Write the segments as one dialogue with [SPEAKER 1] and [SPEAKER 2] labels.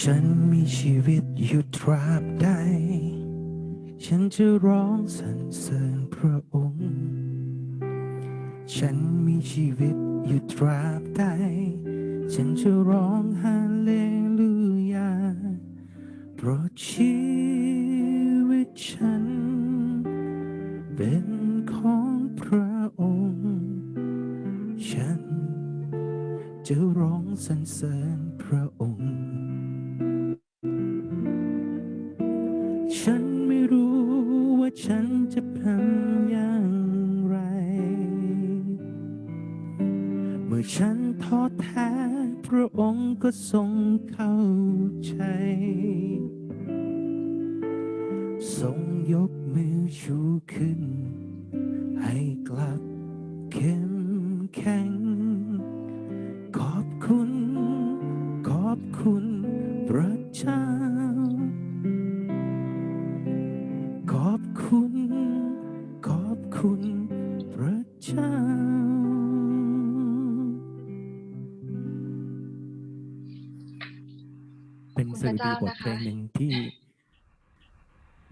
[SPEAKER 1] ฉันมีชีวิตอยู่ตราบใด ฉันจะร้องสรรเสริญพระองค์ ฉันมีชีวิตอยู่ตราบใด ฉันจะร้องฮาเลลูยา เพราะชีวิตฉัน เป็นของพระองค์ ฉันจะร้องสรรเสริญพระ ฉันไม่รู้ว่าฉันจะทำอย่างไร เมื่อฉันท้อแท้พระองค์ก็ทรงเข้าใจ ทรงยกมือชูขึ้น ให้กลับเข้มแข็ง ขอบคุณ ขอบคุณพระเจ้า คุณพระเจ้า เป็นสดุดีบทเพลงหนึ่งที่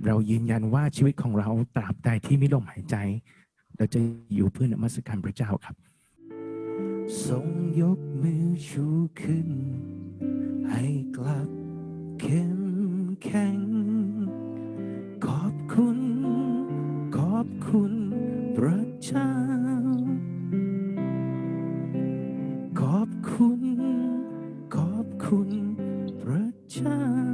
[SPEAKER 1] เรายืนยันว่าชีวิตของเราตราบใดที่มีลมหายใจ เราจะอยู่เพื่อนมัสการพระเจ้าครับทรงยกมือชูขึ้น ให้กลับเข้มแข็ง ขอบคุณ ขอบคุณ ขอบคุณ ขอบคุณพระเจ้า